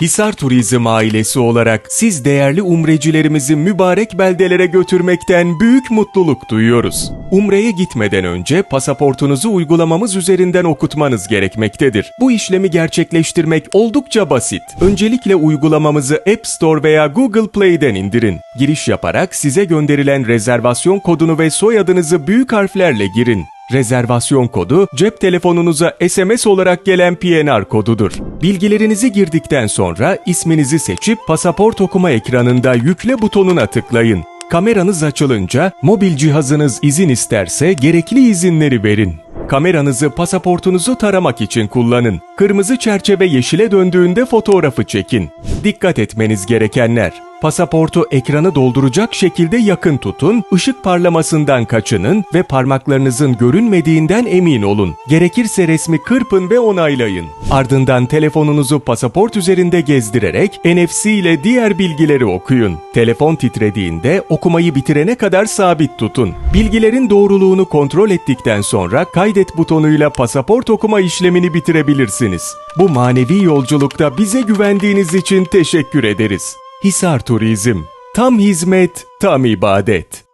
Hisar Turizm ailesi olarak siz değerli umrecilerimizi mübarek beldelere götürmekten büyük mutluluk duyuyoruz. Umreye gitmeden önce pasaportunuzu uygulamamız üzerinden okutmanız gerekmektedir. Bu işlemi gerçekleştirmek oldukça basit. Öncelikle uygulamamızı App Store veya Google Play'den indirin. Giriş yaparak size gönderilen rezervasyon kodunu ve soyadınızı büyük harflerle girin. Rezervasyon kodu cep telefonunuza SMS olarak gelen PNR kodudur. Bilgilerinizi girdikten sonra isminizi seçip pasaport okuma ekranında yükle butonuna tıklayın. Kameranız açılınca mobil cihazınız izin isterse gerekli izinleri verin. Kameranızı pasaportunuzu taramak için kullanın. Kırmızı çerçeve yeşile döndüğünde fotoğrafı çekin. Dikkat etmeniz gerekenler. Pasaportu ekranı dolduracak şekilde yakın tutun, ışık parlamasından kaçının ve parmaklarınızın görünmediğinden emin olun. Gerekirse resmi kırpın ve onaylayın. Ardından telefonunuzu pasaport üzerinde gezdirerek NFC ile diğer bilgileri okuyun. Telefon titrediğinde okumayı bitirene kadar sabit tutun. Bilgilerin doğruluğunu kontrol ettikten sonra kaydet butonuyla pasaport okuma işlemini bitirebilirsiniz. Bu manevi yolculukta bize güvendiğiniz için teşekkür ederiz. Hisar Turizm. Tam hizmet, tam ibadet.